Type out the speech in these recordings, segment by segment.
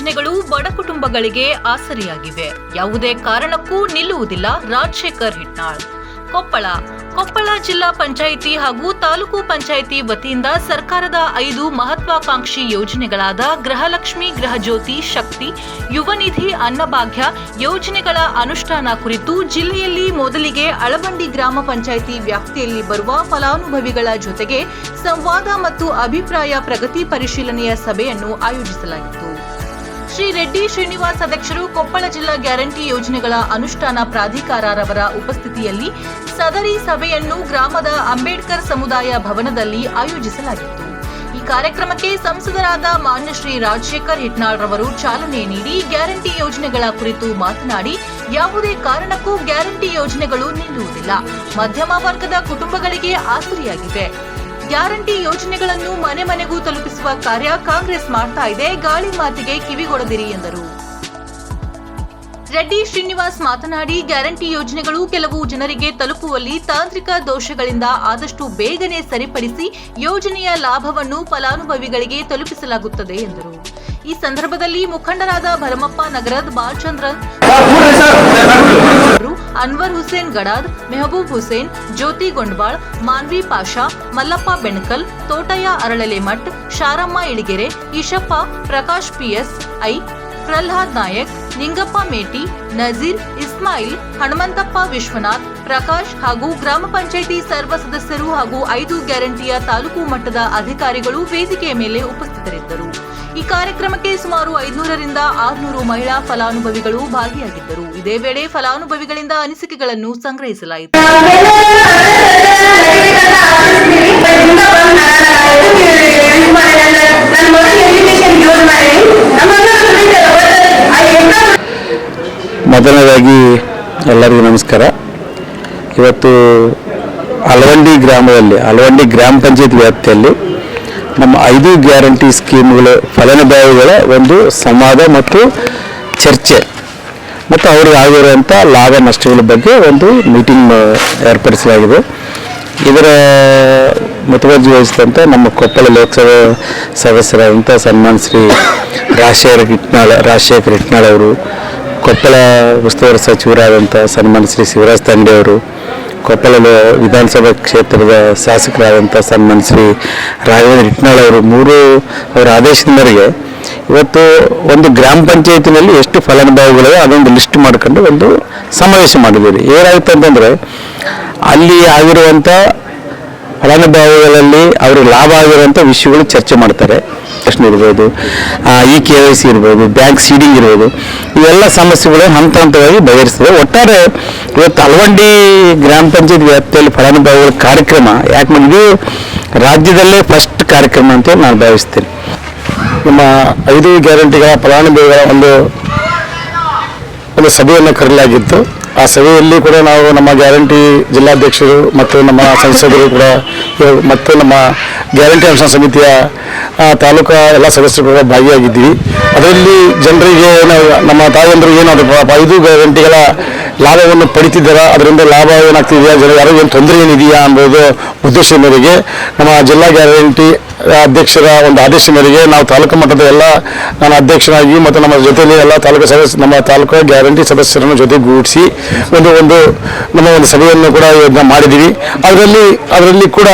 ಯೋಜನೆಗಳು ಬಡ ಕುಟುಂಬಗಳಿಗೆ ಆಸರಿಯಾಗಿವೆ. ಯಾವುದೇ ಕಾರಣಕ್ಕೂ ನಿಲ್ಲುವುದಿಲ್ಲ ರಾಜಶೇಖರ್ ಹಿಟ್ನಾಳ್. ಕೊಪ್ಪಳ ಕೊಪ್ಪಳ ಜಿಲ್ಲಾ ಪಂಚಾಯಿತಿ ಹಾಗೂ ತಾಲೂಕು ಪಂಚಾಯಿತಿ ವತಿಯಿಂದ ಸರ್ಕಾರದ ಐದು ಮಹತ್ವಾಕಾಂಕ್ಷಿ ಯೋಜನೆಗಳಾದ ಗೃಹಲಕ್ಷ್ಮಿ, ಗೃಹಜ್ಯೋತಿ, ಶಕ್ತಿ, ಯುವನಿಧಿ ಅನ್ನಭಾಗ್ಯ ಯೋಜನೆಗಳ ಅನುಷ್ಠಾನ ಕುರಿತು ಜಿಲ್ಲೆಯಲ್ಲಿ ಮೊದಲಿಗೆ ಅಳಬಂಡಿ ಗ್ರಾಮ ಪಂಚಾಯಿತಿ ವ್ಯಾಪ್ತಿಯಲ್ಲಿ ಬರುವ ಫಲಾನುಭವಿಗಳ ಜೊತೆಗೆ ಸಂವಾದ ಮತ್ತು ಅಭಿಪ್ರಾಯ ಪ್ರಗತಿ ಪರಿಶೀಲನೆಯ ಸಭೆಯನ್ನು ಆಯೋಜಿಸಲಾಗಿತ್ತು. ಶ್ರೀ ರೆಡ್ಡಿ ಶ್ರೀನಿವಾಸ್ ಅಧ್ಯಕ್ಷರು ಕೊಪ್ಪಳ ಜಿಲ್ಲಾ ಗ್ಯಾರಂಟಿ ಯೋಜನೆಗಳ ಅನುಷ್ಠಾನ ಪ್ರಾಧಿಕಾರರವರ ಉಪಸ್ಥಿತಿಯಲ್ಲಿ ಸದರಿ ಸಭೆಯನ್ನು ಗ್ರಾಮದ ಅಂಬೇಡ್ಕರ್ ಸಮುದಾಯ ಭವನದಲ್ಲಿ ಆಯೋಜಿಸಲಾಗಿತ್ತು. ಈ ಕಾರ್ಯಕ್ರಮಕ್ಕೆ ಸಂಸದರಾದ ಮಾನ್ಯ ಶ್ರೀ ರಾಜಶೇಖರ್ ರವರು ಚಾಲನೆ ನೀಡಿ ಗ್ಯಾರಂಟಿ ಯೋಜನೆಗಳ ಕುರಿತು ಮಾತನಾಡಿ, ಯಾವುದೇ ಕಾರಣಕ್ಕೂ ಗ್ಯಾರಂಟಿ ಯೋಜನೆಗಳು ನಿಲ್ಲುವುದಿಲ್ಲ. ಮಧ್ಯಮ ವರ್ಗದ ಕುಟುಂಬಗಳಿಗೆ ಆಸರಿಯಾಗಿವೆ. ಗ್ಯಾರಂಟಿ ಯೋಜನೆಗಳನ್ನು ಮನೆ ಮನೆಗೂ ತಲುಪಿಸುವ ಕಾರ್ಯ ಕಾಂಗ್ರೆಸ್ ಮಾಡ್ತಾ ಇದೆ. ಗಾಳಿ ಮಾತಿಗೆ ಕಿವಿಗೊಡದಿರಿ ಎಂದರು. ರೆಡ್ಡಿ ಶ್ರೀನಿವಾಸ್ ಮಾತನಾಡಿ, ಗ್ಯಾರಂಟಿ ಯೋಜನೆಗಳು ಕೆಲವು ಜನರಿಗೆ ತಲುಪುವಲ್ಲಿ ತಾಂತ್ರಿಕ ದೋಷಗಳಿಂದ ಆದಷ್ಟು ಬೇಗನೆ ಸರಿಪಡಿಸಿ ಯೋಜನೆಯ ಲಾಭವನ್ನು ಫಲಾನುಭವಿಗಳಿಗೆ ತಲುಪಿಸಲಾಗುತ್ತದೆ ಎಂದರು. ಈ ಸಂದರ್ಭದಲ್ಲಿ ಮುಖಂಡರಾದ ಭರಮಪ್ಪ ನಗರದ್ ಬಾಲಚಂದ್ರನ್ ಅನ್ವರ್ ಹುಸೇನ್ ಗಡಾದ್, ಮೆಹಬೂಬ್ ಹುಸೇನ್, ಜ್ಯೋತಿ ಗೊಂಡ್ವಾಳ್, ಮಾನ್ವಿ ಪಾಷಾ, ಮಲ್ಲಪ್ಪ ಬೆಣಕಲ್, ತೋಟಯ್ಯ ಅರಳಲೆಮಠ್ ಶಾರಮ್ಮ ಇಳಿಗೆರೆ, ಈಶಪ್ಪ, ಪ್ರಕಾಶ್ ಪಿಎಸ್, ಐ, ಪ್ರಹ್ಲಾದ್ ನಾಯಕ್, ನಿಂಗಪ್ಪ ಮೇಟಿ, ನಜೀರ್, ಇಸ್ಮಾಯಿಲ್, ಹನುಮಂತಪ್ಪ ವಿಶ್ವನಾಥ್, ಪ್ರಕಾಶ್ ಹಾಗೂ ಗ್ರಾಮ ಪಂಚಾಯಿತಿ ಸರ್ವ ಸದಸ್ಯರು ಹಾಗೂ ಐದು ಗ್ಯಾರಂಟಿಯ ತಾಲೂಕು ಮಟ್ಟದ ಅಧಿಕಾರಿಗಳು ವೇದಿಕೆಯ ಮೇಲೆ ಉಪಸ್ಥಿತರಿದ್ದರು. ಈ ಕಾರ್ಯಕ್ರಮಕ್ಕೆ ಸುಮಾರು ಐದುನೂರರಿಂದ ಆರುನೂರು ಮಹಿಳಾ ಫಲಾನುಭವಿಗಳು ಭಾಗಿಯಾಗಿದ್ದರು. ಇದೇ ವೇಳೆ ಫಲಾನುಭವಿಗಳಿಂದ ಅನಿಸಿಕೆಗಳನ್ನು ಸಂಗ್ರಹಿಸಲಾಯಿತು. ಮೊದಲನೇದಾಗಿ ಎಲ್ಲರಿಗೂ ನಮಸ್ಕಾರ. ಇವತ್ತು ಅಲವಂಡಿ ಗ್ರಾಮದಲ್ಲಿ ಅಲವಂಡಿ ಗ್ರಾಮ ಪಂಚಾಯತ್ ವ್ಯಾಪ್ತಿಯಲ್ಲಿ ನಮ್ಮ ಐದು ಗ್ಯಾರಂಟಿ ಸ್ಕೀಮ್ಗಳ ಫಲಾನುಭವಿಗಳ ಒಂದು ಸಂವಾದ ಮತ್ತು ಚರ್ಚೆ. ಮತ್ತು ಅವ್ರಿಗೆ ಆಗಿರುವಂಥ ಲಾಭ ನಷ್ಟಗಳ ಬಗ್ಗೆ ಒಂದು ಮೀಟಿಂಗ್ ಏರ್ಪಡಿಸಲಾಗಿದೆ. ಇದರ ಮುತುವರ್ಜಿ ವಹಿಸಿದಂಥ ನಮ್ಮ ಕೊಪ್ಪಳ ಲೋಕಸಭಾ ಸದಸ್ಯರಾದಂಥ ಸನ್ಮಾನ್ ಶ್ರೀ ರಾಜಶೇಖರ ಇಟ್ನಾಳ್, ರಾಜಶೇಖರ್ ಇಟ್ನಾಳ್ ಅವರು, ಕೊಪ್ಪಳ ಉಸ್ತುವಾರಿ ಸಚಿವರಾದಂಥ ಸನ್ಮಾನ್ ಶ್ರೀ ಶಿವರಾಜ್ ತಂಡೆ ಅವರು ಕೊಪ್ಪಳ ವಿಧಾನಸಭಾ ಕ್ಷೇತ್ರದ ಶಾಸಕರಾದಂಥ ಸನ್ಮಾನ್ ಶ್ರೀ ರಾಘವೇಂದ್ರ ಇಟ್ನಾಳ್ ಅವರು, ಮೂರು ಅವರ ಆದೇಶದ ಮೇರೆಗೆ ಇವತ್ತು ಒಂದು ಗ್ರಾಮ ಪಂಚಾಯತಿನಲ್ಲಿ ಎಷ್ಟು ಫಲಾನುಭವಿಗಳಿವೆ ಅದೊಂದು ಲಿಸ್ಟ್ ಮಾಡ್ಕೊಂಡು ಒಂದು ಸಮಾವೇಶ ಮಾಡಿದ್ದೀರಿ. ಏನಾಗುತ್ತೆ ಅಂತಂದರೆ, ಅಲ್ಲಿ ಆಗಿರುವಂಥ ಫಲಾನುಭವಿಗಳಲ್ಲಿ ಅವರು ಲಾಭ ಆಗಿರುವಂಥ ವಿಷಯಗಳು ಚರ್ಚೆ ಮಾಡ್ತಾರೆ. ಪ್ರಶ್ನೆ ಇರ್ಬೋದು ಇ ಕೆ ವೈ ಸಿ ಇರ್ಬೋದು ಬ್ಯಾಂಕ್ ಸೀಡಿಂಗ್ ಇರ್ಬೋದು, ಇವೆಲ್ಲ ಸಮಸ್ಯೆಗಳು ಹಂತ ಹಂತವಾಗಿ ಬಗೆಹರಿಸ್ತದೆ. ಒಟ್ಟಾರೆ ಇವತ್ತು ಅಲವಂಡಿ ಗ್ರಾಮ ಪಂಚಾಯತ್ ವ್ಯಾಪ್ತಿಯಲ್ಲಿ ಫಲಾನುಭವಿಗಳ ಕಾರ್ಯಕ್ರಮ ಯಾಕೆ ಇದು ರಾಜ್ಯದಲ್ಲೇ ಫಸ್ಟ್ ಕಾರ್ಯಕ್ರಮ ಅಂತ ನಾನು ಭಾವಿಸ್ತೇನೆ. ನಮ್ಮ ಐದು ಗ್ಯಾರಂಟಿಗಳ ಫಲಾನುಭವಿಗಳ ಒಂದು ಒಂದು ಸಭೆಯನ್ನು ಕರೆಯಲಾಗಿತ್ತು. ಆ ಸಭೆಯಲ್ಲಿ ಕೂಡ ನಾವು ನಮ್ಮ ಗ್ಯಾರಂಟಿ ಜಿಲ್ಲಾಧ್ಯಕ್ಷರು ಮತ್ತು ನಮ್ಮ ಸಂಸದರು ಕೂಡ, ಮತ್ತು ನಮ್ಮ ಗ್ಯಾರಂಟಿ ಅನುಷ್ಠಾನ ಸಮಿತಿಯ ತಾಲೂಕು ಎಲ್ಲ ಸದಸ್ಯರು ಕೂಡ ಭಾಗಿಯಾಗಿದ್ದೀವಿ. ಅದರಲ್ಲಿ ಜನರಿಗೆ ನಾವು, ನಮ್ಮ ತಾಯಂದರು ಏನಾದರೂ ಐದು ಗ್ಯಾರಂಟಿಗಳ ಲಾಭವನ್ನು ಪಡಿತಿದ್ದಾರಾ? ಅದರಿಂದ ಲಾಭ ಏನಾಗ್ತಿದೆಯಾ? ಜನ ಯಾರು ಏನು ತೊಂದರೆ ಏನಿದೆಯಾ ಅನ್ನೋದು ಉದ್ದೇಶದ ಮೇರೆಗೆ ನಮ್ಮ ಜಿಲ್ಲಾ ಗ್ಯಾರಂಟಿ ಅಧ್ಯಕ್ಷರ ಒಂದು ಆದೇಶ ಮೇರೆಗೆ ನಾವು ತಾಲೂಕು ಮಟ್ಟದ ಎಲ್ಲ ನಾನು ಅಧ್ಯಕ್ಷನಾಗಿ ಮತ್ತು ನಮ್ಮ ಜೊತೆಯಲ್ಲಿ ಎಲ್ಲ ತಾಲೂಕು ಸದಸ್ಯ ನಮ್ಮ ತಾಲೂಕು ಗ್ಯಾರಂಟಿ ಸದಸ್ಯರನ್ನು ಜೊತೆಗೂಡಿಸಿ ಒಂದು ಒಂದು ನಮ್ಮ ಒಂದು ಸಭೆಯನ್ನು ಕೂಡ ಇದನ್ನ ಮಾಡಿದ್ದೀವಿ. ಅದರಲ್ಲಿ ಅದರಲ್ಲಿ ಕೂಡ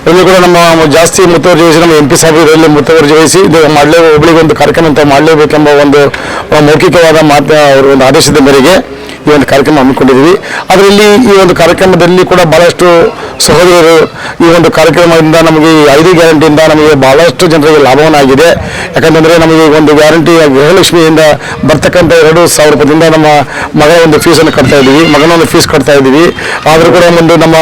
ಅದರಲ್ಲಿ ಕೂಡ ನಮ್ಮ ಜಾಸ್ತಿ ಮುತುವರ್ಜಿ ವಹಿಸಿ ನಮ್ಮ ಎಂ ಪಿ ಸಾಹೇಬ್ ಇದರಲ್ಲಿ ಮುತುವರ್ಜಿ ವಹಿಸಿ ಇದು ಮಾಡಲೇ ಒಬ್ಬಳಿಗೆ ಒಂದು ಕಾರ್ಯಕ್ರಮ ಅಂತ ಮಾಡಲೇಬೇಕೆಂಬ ಒಂದು ಮೌಖಿಕವಾದ ಮಾತು ಅವರ ಒಂದು ಆದೇಶದ ಮೇರೆಗೆ ಈ ಒಂದು ಕಾರ್ಯಕ್ರಮ ಹಮ್ಮಿಕೊಂಡಿದ್ದೀವಿ. ಅದರಲ್ಲಿ ಈ ಒಂದು ಕಾರ್ಯಕ್ರಮದಲ್ಲಿ ಕೂಡ ಬಹಳಷ್ಟು ಸಹೋದರರು ಈ ಒಂದು ಕಾರ್ಯಕ್ರಮದಿಂದ ನಮಗೆ ಐದು ಗ್ಯಾರಂಟಿಯಿಂದ ನಮಗೆ ಬಹಳಷ್ಟು ಜನರಿಗೆ ಲಾಭವನ್ನಾಗಿದೆ. ಯಾಕಂತಂದರೆ ನಮಗೆ ಒಂದು ಗ್ಯಾರಂಟಿ ಗೃಹಲಕ್ಷ್ಮಿಯಿಂದ ಬರ್ತಕ್ಕಂಥ ಎರಡು ಸಾವಿರ ರೂಪಾಯಿಂದ ನಮ್ಮ ಮಗಳ ಒಂದು ಫೀಸನ್ನು ಕಟ್ತಾ ಇದ್ದೀವಿ. ಮಗನ ಒಂದು ಫೀಸ್ ಕಟ್ತಾ ಇದ್ದೀವಿ. ಆದರೂ ಕೂಡ ಒಂದು ನಮ್ಮ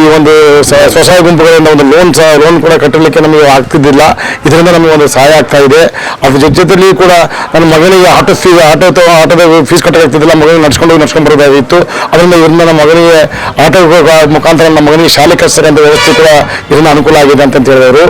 ಈ ಒಂದು ಸ್ವಸಹಾಯ ಗುಂಪುಗಳಿಂದ ಒಂದು ಲೋನ್ ಸಹ ಲೋನ್ ಕೂಡ ಕಟ್ಟಲಿಕ್ಕೆ ನಮಗೆ ಆಗ್ತಿದ್ದಿಲ್ಲ. ಇದರಿಂದ ನಮಗೆ ಒಂದು ಸಹಾಯ ಆಗ್ತಾ ಇದೆ. ಅದ್ರ ಜೊತೆ ಕೂಡ ನನ್ನ ಮಗನಿಗೆ ಆಟೋ ಫೀ ಆಟೋ, ಆಟೋದ ಫೀಸ್ ಕಟ್ಟಲಾಗ್ತಿದ್ದಿಲ್ಲ ಮಗನಿಗೆ ನಡ್ಸ್ಕೊಂಡು ಹೋಗಿ ನಡ್ಸ್ಕೊಂಡು ಬರೋದಾಗಿತ್ತು ಅದರಿಂದ ಇದರಿಂದ ನಮ್ಮ ಮಗನಿಗೆ ಆಟೋ ಮುಖಾಂತರ ನಮ್ಮ ಮಗನಿಗೆ ಶಾಲೆ ಕಳಿಸ್ತಕ್ಕಂಥ ವ್ಯವಸ್ಥೆ ಕೂಡ ಇದರಿಂದ ಅನುಕೂಲ ಆಗಿದೆ ಅಂತ ಹೇಳಿದವರು